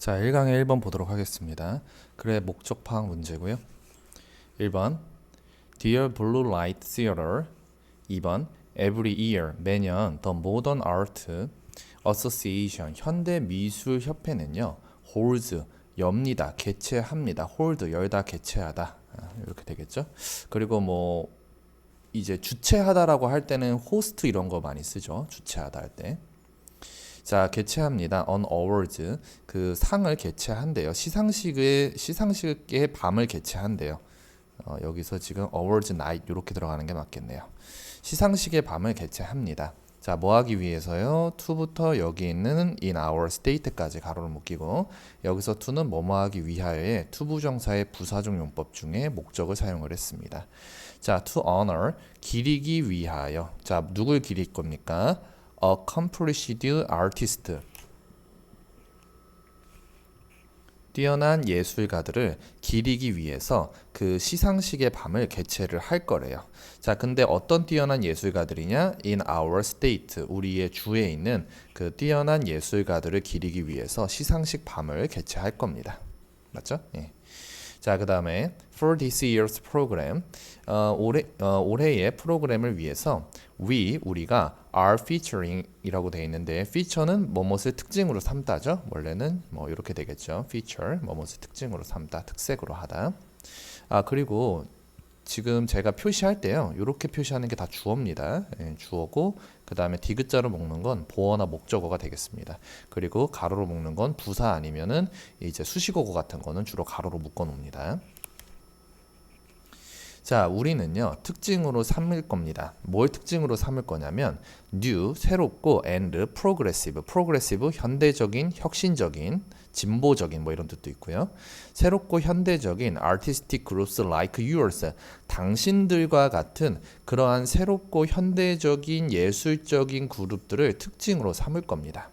자, 1강의 1번 보도록 하겠습니다. 그래 목적 파악 문제고요. 1번 Dear Blue Light Theater 2번 Every year 매년 The Modern Art Association 현대 미술 협회는요. holds 엽니다. 개최합니다. hold 열다 개최하다. 아, 이렇게 되겠죠? 그리고 뭐 이제 주최하다라고 할 때는 호스트 이런 거 많이 쓰죠. 주최하다 할 때. 자, 개최합니다. on awards 그 상을 개최한대요. 시상식의 시상식의 밤을 개최한대요. 어, 여기서 지금 awards night 이렇게 들어가는 게 맞겠네요. 시상식의 밤을 개최합니다. 자, 뭐 하기 위해서요? to부터 여기 있는 in our state까지 가로를 묶이고 여기서 to는 뭐뭐 하기 위하여의 to 부정사의 부사적 용법 중에 목적을 사용을 했습니다. 자, to honor 기리기 위하여. 자, 누굴 기릴 겁니까? Accomplished artist 뛰어난 예술가들을 기리기 위해서 그 시상식의 밤을 개최를 할 거래요. 자, 근데 어떤 뛰어난 예술가들이냐? In our state, 우리의 주에 있는 그 뛰어난 예술가들을 기리기 위해서 시상식 밤을 개최할 겁니다. 맞죠? 예. 자, 그 다음에 for this year's program, 어, 올해 어, 올해의 프로그램을 위해서 we 우리가 are featuring이라고 되어 있는데 feature는 뭐뭇을 특징으로 삼다죠. 원래는 뭐 이렇게 되겠죠. feature 뭐뭇을 특징으로 삼다, 특색으로 하다. 아 그리고 지금 제가 표시할 때요. 이렇게 표시하는 게 다 주어입니다. 예, 주어고 그 다음에 디귿자로 묶는 건 보어나 목적어가 되겠습니다. 그리고 가로로 묶는 건 부사 아니면은 이제 수식어고 같은 거는 주로 가로로 묶어 놓습니다. 자, 우리는요, 특징으로 삼을 겁니다. 뭘 특징으로 삼을 거냐면, new, 새롭고, and progressive, progressive, 현대적인, 혁신적인, 진보적인, 뭐 이런 뜻도 있고요. 새롭고 현대적인 artistic groups like yours, 당신들과 같은 그러한 새롭고 현대적인 예술적인 그룹들을 특징으로 삼을 겁니다.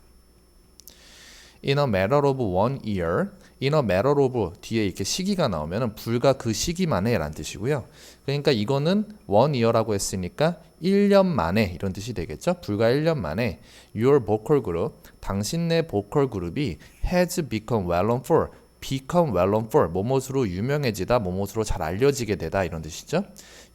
In a matter of one year, in a matter of 뒤에 이렇게 시기가 나오면은 불과 그 시기만에 라는 뜻이고요. 그러니까 이거는 one year라고 했으니까 1년 만에 이런 뜻이 되겠죠. 불과 1년 만에 your vocal group, 당신네 보컬 그룹이 has become well known for become well known for 뭐뭇으로 유명해지다 뭐뭇으로 잘 알려지게 되다 이런 뜻이죠.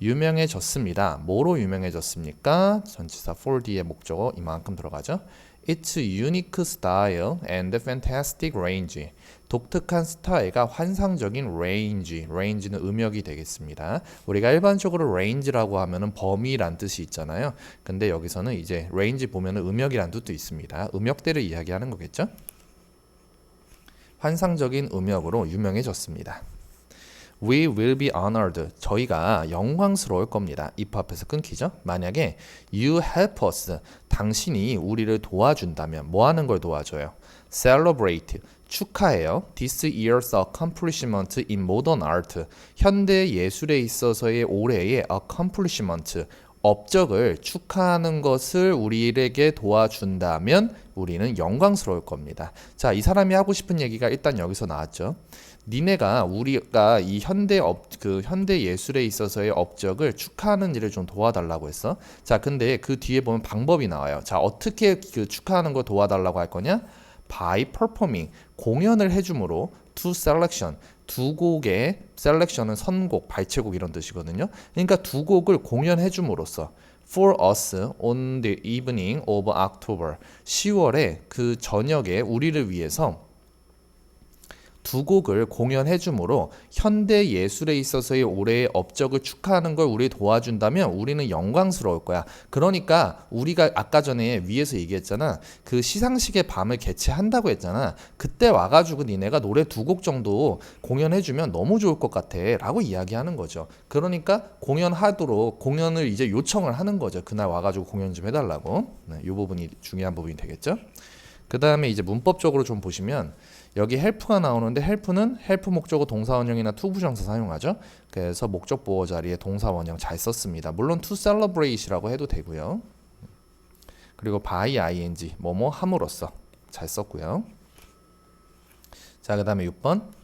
유명해졌습니다. 뭐로 유명해졌습니까? 전치사 for 뒤에 목적어 이만큼 들어가죠. Its unique style and fantastic range. 독특한 스타일과 환상적인 range. range는 음역이 되겠습니다. 우리가 일반적으로 range라고 하면은 범위란 뜻이 있잖아요. 근데 여기서는 이제 range 보면은 음역이란 뜻도 있습니다. 음역대를 이야기하는 거겠죠? 환상적인 음역으로 유명해졌습니다. We will be honored. 저희가 영광스러울 겁니다. if 앞에서 끊기죠? 만약에 you help us. 당신이 우리를 도와준다면 뭐 하는 걸 도와줘요? celebrate. 축하해요. This year's accomplishment in modern art. 현대 예술에 있어서의 올해의 accomplishment. 업적을 축하하는 것을 우리에게 도와준다면 우리는 영광스러울 겁니다. 자, 이 사람이 하고 싶은 얘기가 일단 여기서 나왔죠. 니네가 우리가 이 현대 업 그 현대 예술에 있어서의 업적을 축하하는 일을 좀 도와달라고 했어. 자, 근데 그 뒤에 보면 방법이 나와요. 자, 어떻게 그 축하하는 거 도와달라고 할 거냐? by performing 공연을 해줌으로 to selection 두 곡의 셀렉션은 선곡, 발췌곡 이런 뜻이거든요. 그러니까 두 곡을 공연해 줌으로써 for us on the evening of October 10월에 그 저녁에 우리를 위해서 두 곡을 공연해 주므로 현대 예술에 있어서의 올해의 업적을 축하하는 걸 우리 도와준다면 우리는 영광스러울 거야. 그러니까 우리가 아까 전에 위에서 얘기했잖아. 그 시상식의 밤을 개최한다고 했잖아. 그때 와가지고 니네가 노래 두 곡 정도 공연해 주면 너무 좋을 것 같아. 라고 이야기하는 거죠. 그러니까 공연하도록 공연을 이제 요청을 하는 거죠. 그날 와가지고 공연 좀 해달라고. 네, 이 부분이 중요한 부분이 되겠죠. 그 다음에 이제 문법적으로 좀 보시면 여기 헬프가 나오는데 헬프는 헬프 목적어 동사 원형이나 투 부정사 사용하죠. 그래서 목적 보호 자리에 동사 원형 잘 썼습니다. 물론 to celebrate이라고 해도 되고요. 그리고 by ing 뭐뭐 함으로써 잘 썼고요. 자, 그 다음에 6번.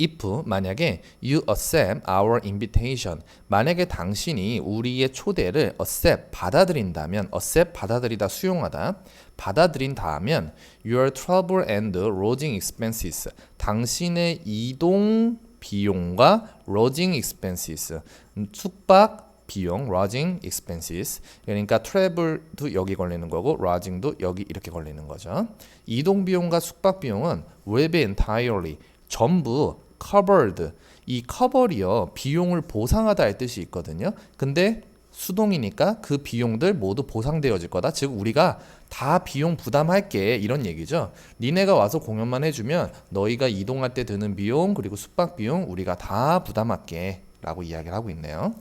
If 만약에 you accept our invitation 만약에 당신이 우리의 초대를 accept 받아들인다면 accept 받아들이다 수용하다 받아들인다면 your travel and lodging expenses 당신의 이동 비용과 lodging expenses 음, 숙박 비용 lodging expenses 그러니까 travel도 여기 걸리는 거고 lodging도 여기 이렇게 걸리는 거죠. 이동 비용과 숙박 비용은 will be entirely 전부 covered 이 cover이요 비용을 보상하다 할 뜻이 있거든요. 근데 수동이니까 그 비용들 모두 보상되어질 거다. 즉 우리가 다 비용 부담할게 이런 얘기죠. 니네가 와서 공연만 해주면 너희가 이동할 때 드는 비용 그리고 숙박 비용 우리가 다 부담할게라고 이야기를 하고 있네요.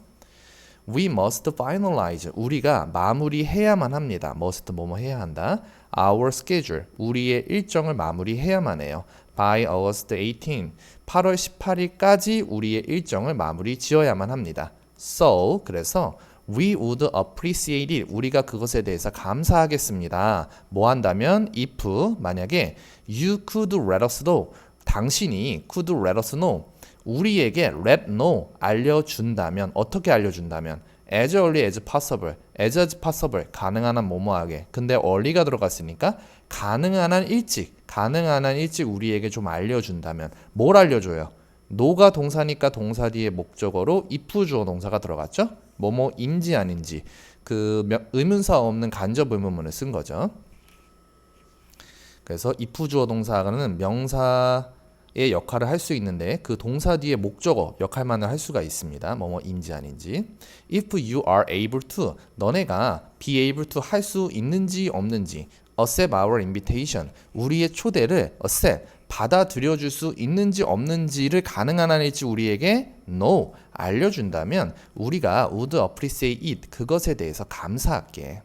We must finalize. 우리가 마무리해야만 합니다. must 뭐뭐 해야 한다. Our schedule. 우리의 일정을 마무리해야만 해요. By August 18. 8월 18일까지 우리의 일정을 마무리 지어야만 합니다. So 그래서 we would appreciate it. 우리가 그것에 대해서 감사하겠습니다. 뭐 한다면 if 만약에 you could let us know. 당신이 could let us know. 우리에게 let know 알려준다면 어떻게 알려준다면 as early as possible, as possible 가능한 한 뭐뭐하게. 근데 early가 들어갔으니까 가능한 한 일찍, 가능한 한 일찍 우리에게 좀 알려준다면 뭘 알려줘요? 노가 동사니까 동사 뒤에 목적어로 if 주어 동사가 들어갔죠? 뭐뭐인지 아닌지 그 명- 의문사 없는 간접 의문문을 쓴 거죠. 그래서 if 주어 동사는 명사 의 역할을 할 수 있는데 그 동사 뒤에 목적어 역할만을 할 수가 있습니다. 뭐뭐인지 아닌지. If you are able to 너네가 be able to 할 수 있는지 없는지 accept our invitation 우리의 초대를 accept 받아들여 줄 수 있는지 없는지를 가능한 한일지 우리에게 no 알려준다면 우리가 would appreciate it 그것에 대해서 감사할게.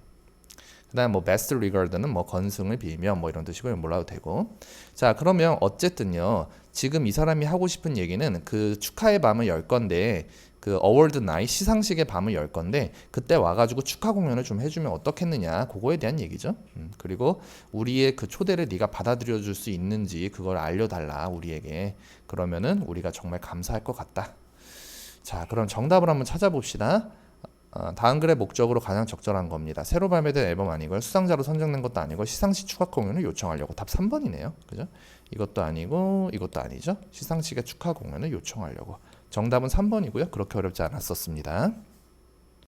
그다음 뭐 best regard는 뭐 건승을 빌며 뭐 이런 뜻이고 몰라도 되고. 자 그러면 어쨌든요. 지금 이 사람이 하고 싶은 얘기는 그 축하의 밤을 열 건데 그 어월드 나이 시상식의 밤을 열 건데 그때 와가지고 축하 공연을 좀 해주면 어떻겠느냐. 그거에 대한 얘기죠. 음, 그리고 우리의 그 초대를 네가 받아들여 줄 수 있는지 그걸 알려달라 우리에게. 그러면은 우리가 정말 감사할 것 같다. 자 그럼 정답을 한번 찾아봅시다. 어, 다음 글의 목적으로 가장 적절한 겁니다. 새로 발매된 앨범 아니고요. 수상자로 선정된 것도 아니고 시상식 축하 공연을 요청하려고 답 3번이네요. 그죠? 이것도 아니고 이것도 아니죠. 시상식의 축하 공연을 요청하려고. 정답은 3번이고요. 그렇게 어렵지 않았었습니다.